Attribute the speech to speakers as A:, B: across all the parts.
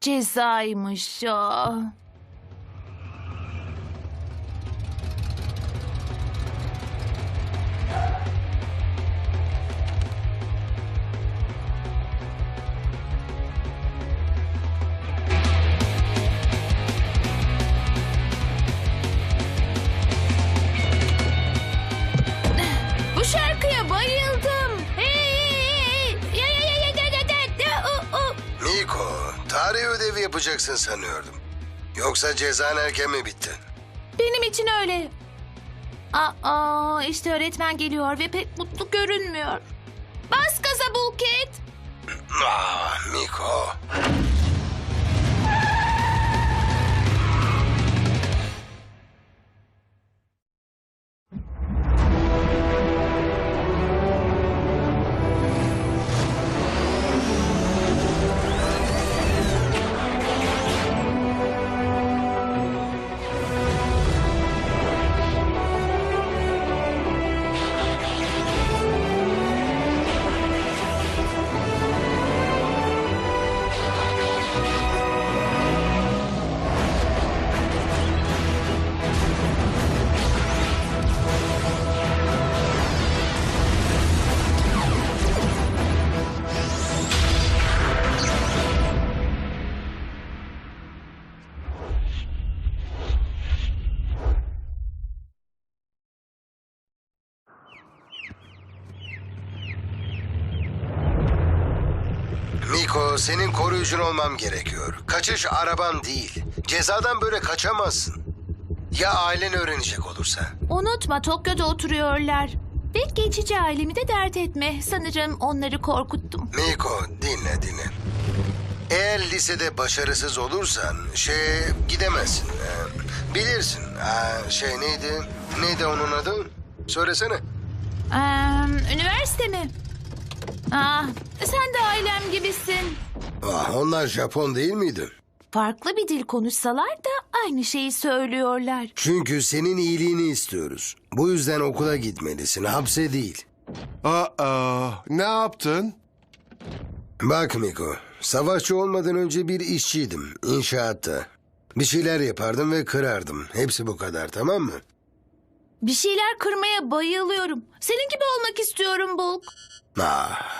A: cezaymış o.
B: yapacaksın sanıyordum. Yoksa cezan erken mi bitti?
A: Benim için öyle. Aa, işte öğretmen geliyor ve pek mutlu görünmüyor. Bas gaza Bulket.
B: Ah, Miko. Senin koruyucun olmam gerekiyor. Kaçış araban değil. Cezadan böyle kaçamazsın. Ya ailen öğrenecek olursa?
A: Unutma Tokyo'da oturuyorlar. Ve geçici ailemi de dert etme. Sanırım onları korkuttum.
B: Miko, dinle dinle. Eğer lisede başarısız olursan şey gidemezsin. Ee, bilirsin. Aa, şey neydi? Neydi onun adı? Söylesene.
A: Ee, üniversite mi? Ah, sen de ailem gibisin.
B: Ah, onlar Japon değil miydi?
A: Farklı bir dil konuşsalar da aynı şeyi söylüyorlar.
B: Çünkü senin iyiliğini istiyoruz. Bu yüzden okula gitmelisin, hapse değil.
C: Aa, ne yaptın?
B: Bak Miko, savaşçı olmadan önce bir işçiydim, inşaatta. Bir şeyler yapardım ve kırardım. Hepsi bu kadar, tamam mı?
A: Bir şeyler kırmaya bayılıyorum. Senin gibi olmak istiyorum Bulk.
B: Ah,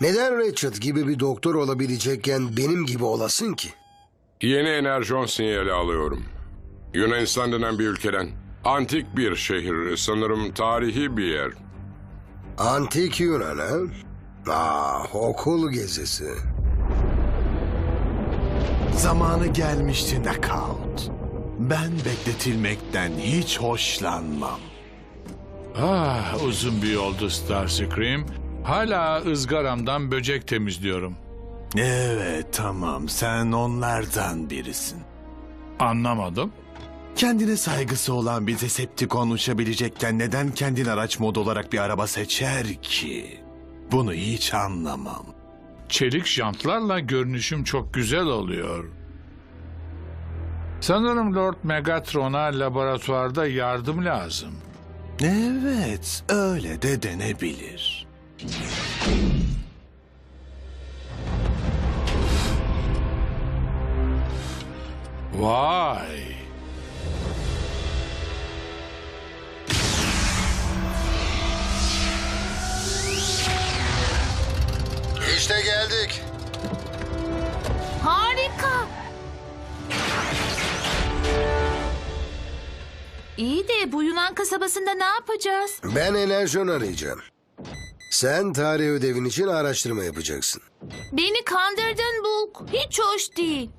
B: neden Richard gibi bir doktor olabilecekken benim gibi olasın ki?
D: Yeni enerjon sinyali alıyorum. Yunanistan denen bir ülkeden. Antik bir şehir, sanırım tarihi bir yer.
B: Antik Yunan ha? Ah, okul gezisi.
C: Zamanı gelmişti Knockout. Ben bekletilmekten hiç hoşlanmam.
E: Ah uzun bir yoldu Starscream. Hala ızgaramdan böcek temizliyorum.
C: Evet tamam sen onlardan birisin.
E: Anlamadım.
C: Kendine saygısı olan bir Decepticon uçabilecekken neden kendin araç modu olarak bir araba seçer ki? Bunu hiç anlamam.
E: Çelik jantlarla görünüşüm çok güzel oluyor. Sanırım Lord Megatron'a laboratuvarda yardım lazım.
C: Evet öyle de denebilir.
E: Vay!
B: İşte geldik.
A: Harika. İyi de bu Yunan kasabasında ne yapacağız?
B: Ben enerjon arayacağım. Sen tarih ödevin için araştırma yapacaksın.
A: Beni kandırdın Bulk. Hiç hoş değil.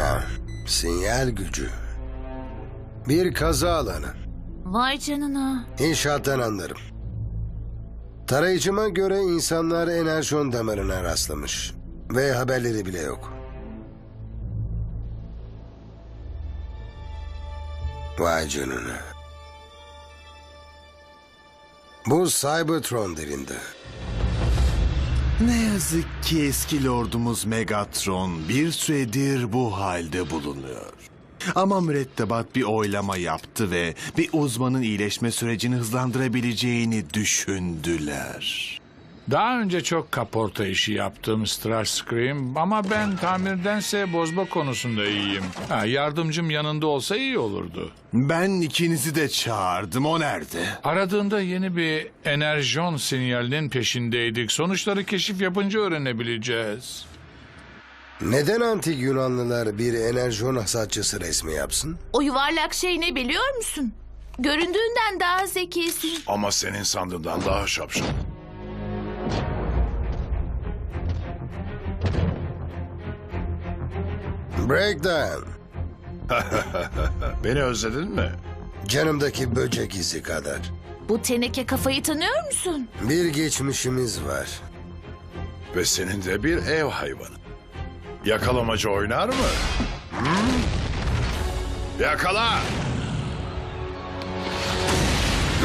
B: Ah, sinyal gücü. Bir kaza alanı.
A: Vay canına.
B: İnşaattan anlarım. Tarayıcıma göre insanlar enerjon damarına rastlamış. Ve haberleri bile yok. Vay canına. Bu Cybertron derinde.
C: Ne yazık ki eski lordumuz Megatron bir süredir bu halde bulunuyor. Ama mürettebat bir oylama yaptı ve bir uzmanın iyileşme sürecini hızlandırabileceğini düşündüler.
E: Daha önce çok kaporta işi yaptım Starscream ama ben tamirdense bozma konusunda iyiyim. Ha, yardımcım yanında olsa iyi olurdu.
C: Ben ikinizi de çağırdım. O nerede?
E: Aradığında yeni bir enerjon sinyalinin peşindeydik. Sonuçları keşif yapınca öğrenebileceğiz.
B: Neden antik Yunanlılar bir enerjon hasatçısı resmi yapsın?
A: O yuvarlak şey ne biliyor musun? Göründüğünden daha zekisin.
F: Ama senin sandığından daha şapşal.
B: Breakdown.
F: Beni özledin mi?
B: Canımdaki böcek izi kadar.
A: Bu teneke kafayı tanıyor musun?
B: Bir geçmişimiz var.
F: Ve senin de bir ev hayvanı. Yakalamacı oynar mı? Hmm? Yakala!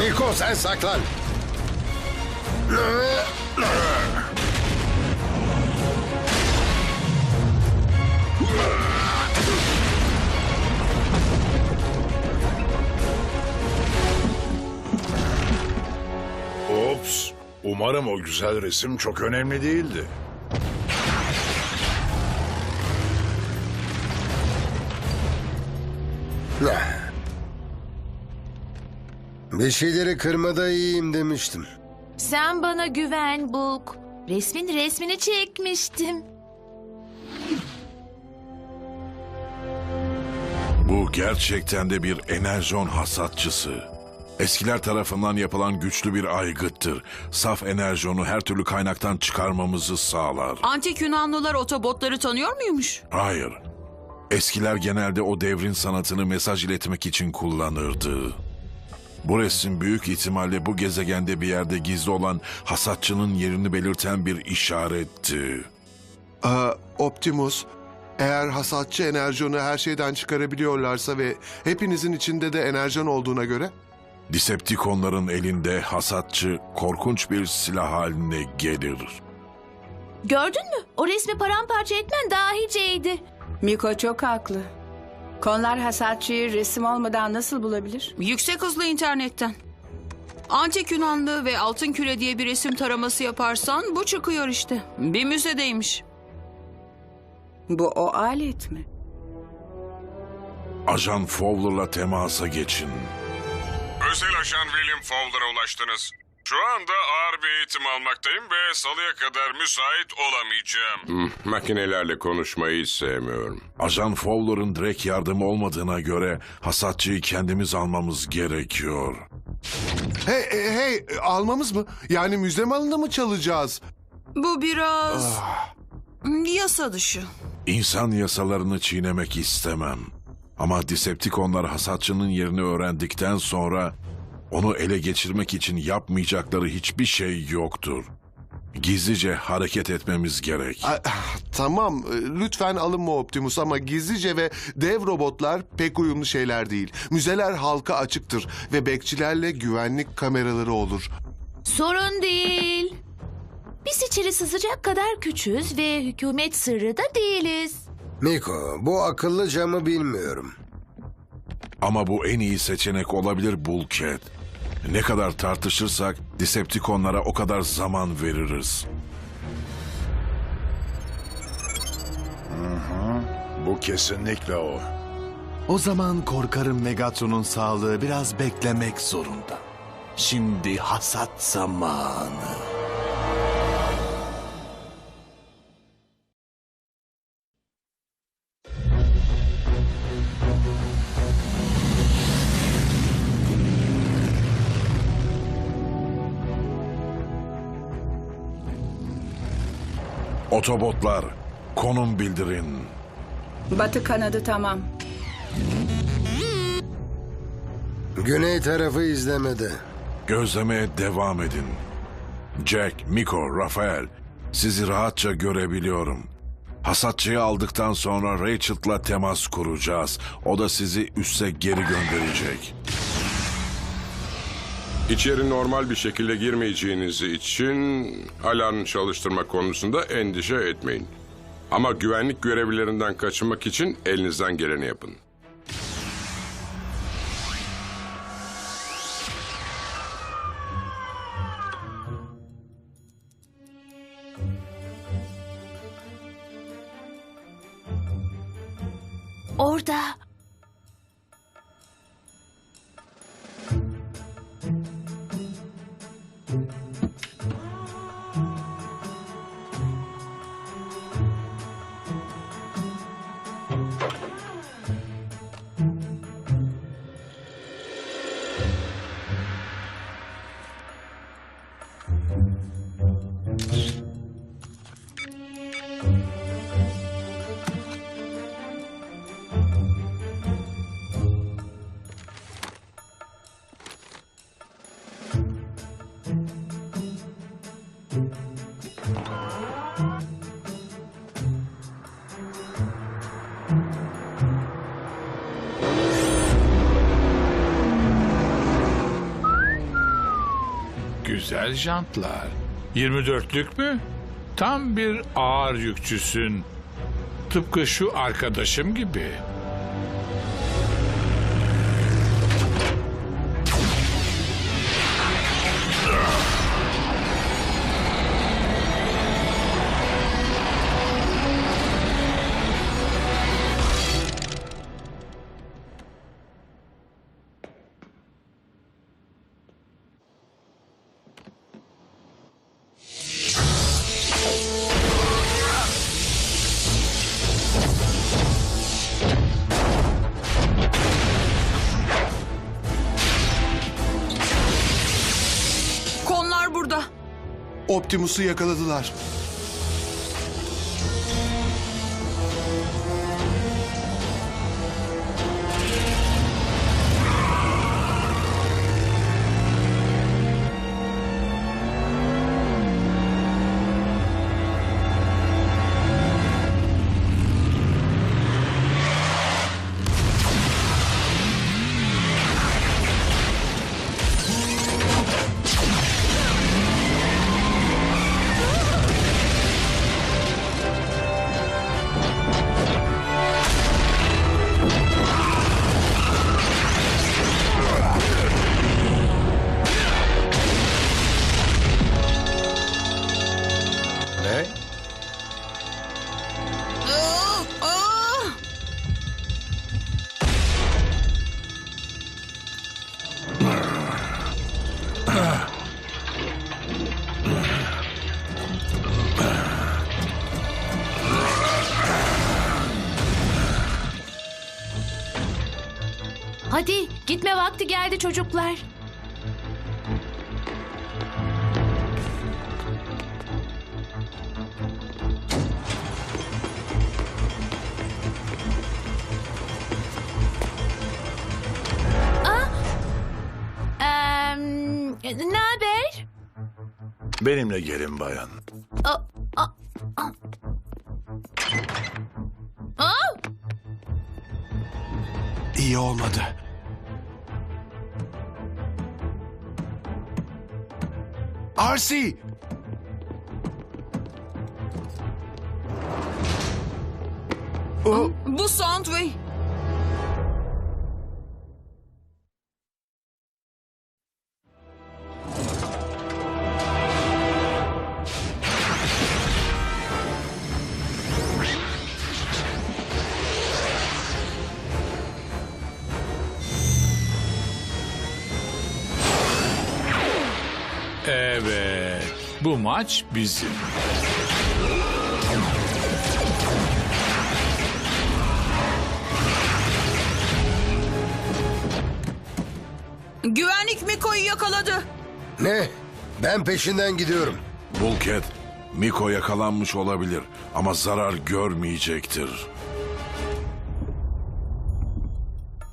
B: Niko sen saklan.
F: Umarım o güzel resim çok önemli değildi.
B: Bir şeyleri kırmada iyiyim demiştim.
A: Sen bana güven Bulk. Resmin resmini çekmiştim.
G: Bu gerçekten de bir enerjon hasatçısı. Eskiler tarafından yapılan güçlü bir aygıttır. Saf enerjonu her türlü kaynaktan çıkarmamızı sağlar.
H: Antik Yunanlılar otobotları tanıyor muymuş?
G: Hayır. Eskiler genelde o devrin sanatını mesaj iletmek için kullanırdı. Bu resim büyük ihtimalle bu gezegende bir yerde gizli olan hasatçının yerini belirten bir işaretti.
I: Aa, Optimus, eğer hasatçı enerjonu her şeyden çıkarabiliyorlarsa ve hepinizin içinde de enerjon olduğuna göre...
G: Decepticonların elinde hasatçı korkunç bir silah haline gelir.
A: Gördün mü? O resmi paramparça etmen dahiceydi.
J: Miko çok haklı. Konular hasatçıyı resim olmadan nasıl bulabilir?
H: Yüksek hızlı internetten. Antik Yunanlı ve altın küre diye bir resim taraması yaparsan bu çıkıyor işte. Bir müzedeymiş.
J: Bu o alet mi?
G: Ajan Fowler'la temasa geçin.
D: Özel ajan William Fowler'a ulaştınız. Şu anda ağır bir eğitim almaktayım ve salıya kadar müsait olamayacağım. makinelerle konuşmayı hiç sevmiyorum.
G: Ajan Fowler'ın direkt yardımı olmadığına göre hasatçıyı kendimiz almamız gerekiyor.
I: Hey, hey, hey, almamız mı? Yani müze malında mı çalacağız?
H: Bu biraz... Yasa dışı.
G: İnsan yasalarını çiğnemek istemem. Ama Decepticonlar hasatçının yerini öğrendikten sonra onu ele geçirmek için yapmayacakları hiçbir şey yoktur. Gizlice hareket etmemiz gerek.
I: Aa, tamam, e, lütfen alınma Optimus ama gizlice ve dev robotlar pek uyumlu şeyler değil. Müzeler halka açıktır ve bekçilerle güvenlik kameraları olur.
A: Sorun değil. Biz içeri sızacak kadar küçüğüz ve hükümet sırrı da değiliz.
B: Niko bu akıllı camı bilmiyorum.
G: Ama bu en iyi seçenek olabilir Bulkhead. Ne kadar tartışırsak Decepticonlara o kadar zaman veririz.
F: Bu kesinlikle o.
C: O zaman korkarım Megatron'un sağlığı biraz beklemek zorunda. Şimdi hasat zamanı.
G: Otobotlar, konum bildirin.
J: Batı kanadı tamam.
B: Güney tarafı izlemede.
G: Gözlemeye devam edin. Jack, Miko, Rafael, sizi rahatça görebiliyorum. Hasatçıyı aldıktan sonra Rachel'la temas kuracağız. O da sizi üsse geri gönderecek.
D: İçeri normal bir şekilde girmeyeceğiniz için alarm çalıştırma konusunda endişe etmeyin. Ama güvenlik görevlilerinden kaçınmak için elinizden geleni yapın.
E: Güzel jantlar. 24'lük mü? Tam bir ağır yükçüsün. Tıpkı şu arkadaşım gibi.
I: Optimus'u yakaladılar.
A: Geldi çocuklar. Ah! Em, ne haber?
F: Benimle gelin bayan.
A: Aa, aa, aa. Aa!
I: İyi olmadı. Arsi!
H: Bu Soundway.
E: Evet. Bu maç bizim.
H: Güvenlik Miko'yu yakaladı.
B: Ne? Ben peşinden gidiyorum.
G: Bulkhead, Miko yakalanmış olabilir ama zarar görmeyecektir.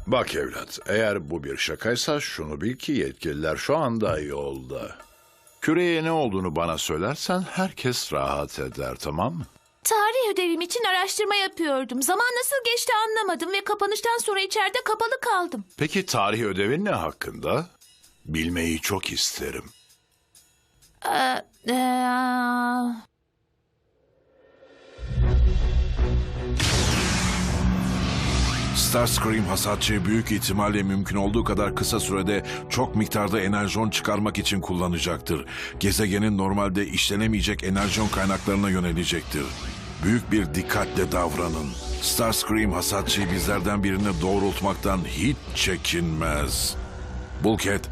F: Bak evlat, eğer bu bir şakaysa şunu bil ki yetkililer şu anda yolda. Küreye ne olduğunu bana söylersen herkes rahat eder tamam mı?
A: Tarih ödevim için araştırma yapıyordum. Zaman nasıl geçti anlamadım ve kapanıştan sonra içeride kapalı kaldım.
F: Peki tarih ödevin ne hakkında? Bilmeyi çok isterim.
A: Ee, ee,
G: Starscream hasatçı büyük ihtimalle mümkün olduğu kadar kısa sürede çok miktarda enerjon çıkarmak için kullanacaktır. Gezegenin normalde işlenemeyecek enerjon kaynaklarına yönelecektir. Büyük bir dikkatle davranın. Starscream hasatçıyı bizlerden birine doğrultmaktan hiç çekinmez. Bulkhead,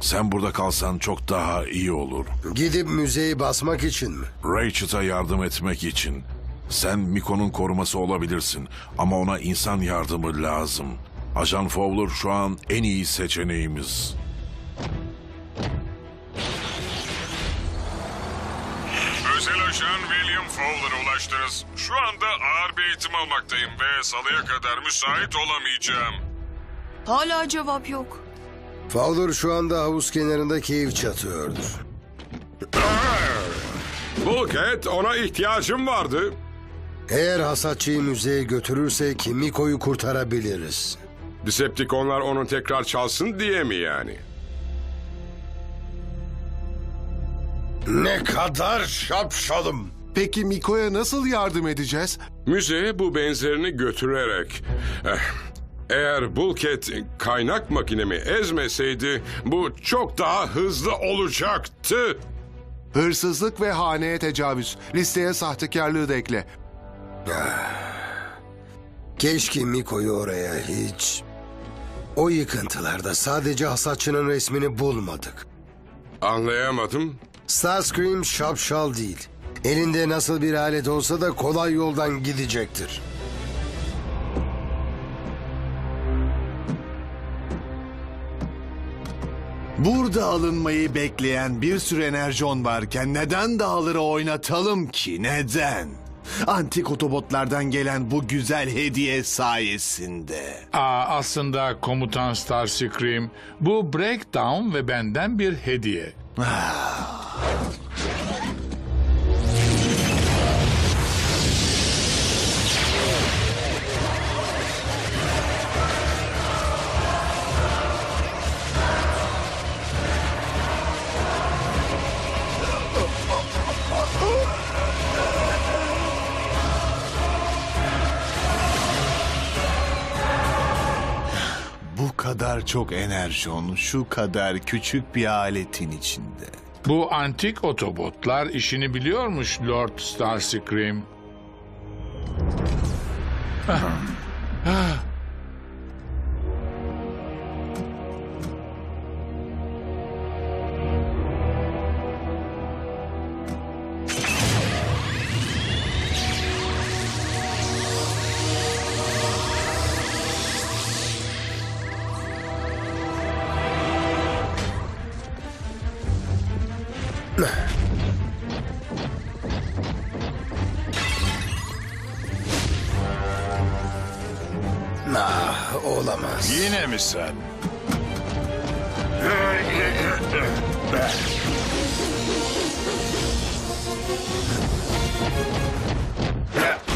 G: sen burada kalsan çok daha iyi olur.
B: Gidip müzeyi basmak için mi?
G: Ratchet'a yardım etmek için. Sen Miko'nun koruması olabilirsin ama ona insan yardımı lazım. Ajan Fowler şu an en iyi seçeneğimiz.
D: Özel ajan William Fowler'a ulaştınız. Şu anda ağır bir eğitim almaktayım ve salıya kadar müsait olamayacağım.
H: Hala cevap yok.
B: Fowler şu anda havuz kenarında keyif çatıyordur.
D: Bulkhead ona ihtiyacım vardı.
B: Eğer hasatçıyı müzeye götürürsek Miko'yu kurtarabiliriz.
D: Decepticonlar onu tekrar çalsın diye mi yani?
B: Ne kadar şapşalım.
I: Peki Miko'ya nasıl yardım edeceğiz?
D: Müzeye bu benzerini götürerek... Eh, Eğer Bulkhead kaynak makinemi ezmeseydi bu çok daha hızlı olacaktı.
I: Hırsızlık ve haneye tecavüz. Listeye sahtekarlığı da ekle.
B: Keşke Miko'yu oraya hiç... O yıkıntılarda sadece hasatçının resmini bulmadık.
D: Anlayamadım.
B: Starscream şapşal değil. Elinde nasıl bir alet olsa da kolay yoldan gidecektir.
C: Burada alınmayı bekleyen bir sürü enerjon varken neden dağları oynatalım ki? Neden? Antik otobotlardan gelen bu güzel hediye sayesinde.
E: Aa, aslında komutan Starscream bu breakdown ve benden bir hediye.
C: Bu kadar çok enerjon şu kadar küçük bir aletin içinde.
E: Bu antik otobotlar işini biliyormuş Lord Starscream.
B: Ah, olamaz.
F: Yine mi sen?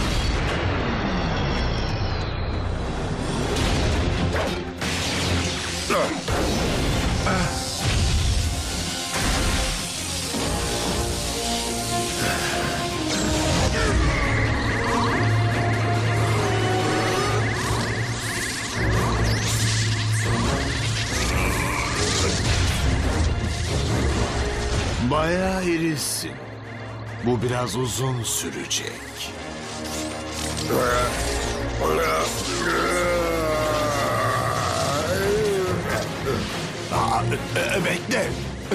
C: Bayağı irisin. Bu biraz uzun sürecek. Aa, bekle.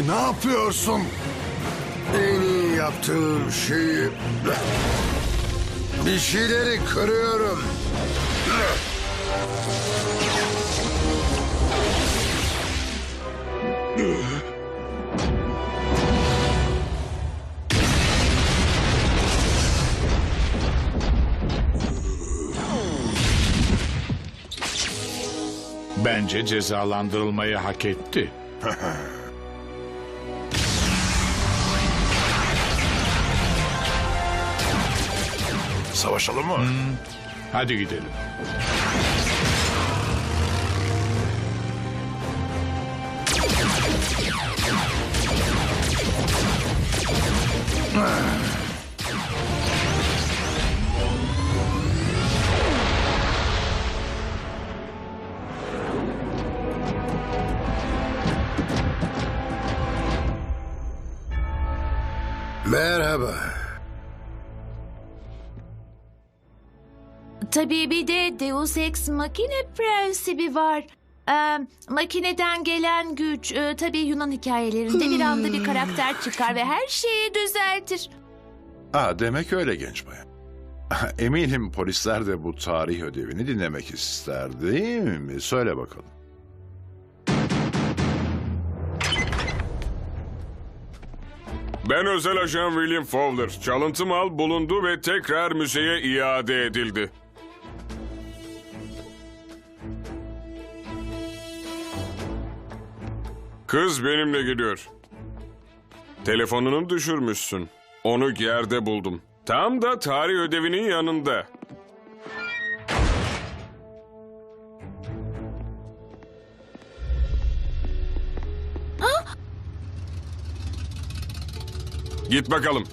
C: Ne yapıyorsun?
B: En iyi yaptığım şeyi... Bir şeyleri kırıyorum.
E: Bence cezalandırılmayı hak etti.
F: Savaşalım mı?
E: Hadi gidelim.
B: Merhaba.
A: Tabii bir de Deus Ex Machina prensibi var. Ee, makineden gelen güç. Ee, tabii Yunan hikayelerinde bir anda bir karakter çıkar ve her şeyi düzeltir.
F: Ha, demek öyle genç bayan. Eminim polisler de bu tarih ödevini dinlemek ister değil mi? Söyle bakalım.
K: Ben özel ajan William Fowler. Çalıntı mal bulundu ve tekrar müzeye iade edildi. Kız benimle geliyor. Telefonunu düşürmüşsün. Onu yerde buldum. Tam da tarih ödevinin yanında. Git bakalım.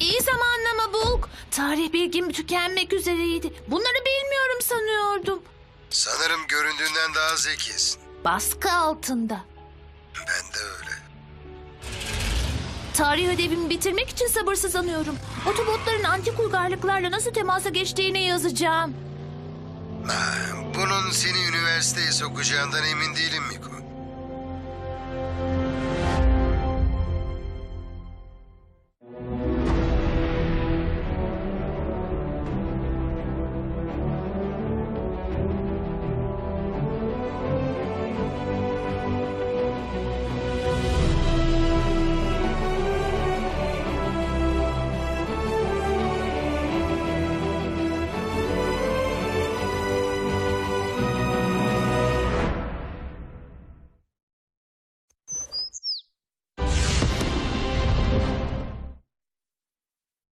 A: İyi zamanlama Bulk. Tarih bilgim tükenmek üzereydi. Bunları bilmiyorum sanıyordum.
B: Sanırım göründüğünden daha zekisin.
A: Baskı altında.
B: Ben de öyle.
A: Tarih ödevimi bitirmek için sabırsızlanıyorum. Otobotların antik uygarlıklarla nasıl temasa geçtiğini yazacağım.
B: Ah, Bunun seni üniversiteye sokacağından emin değilim Miko.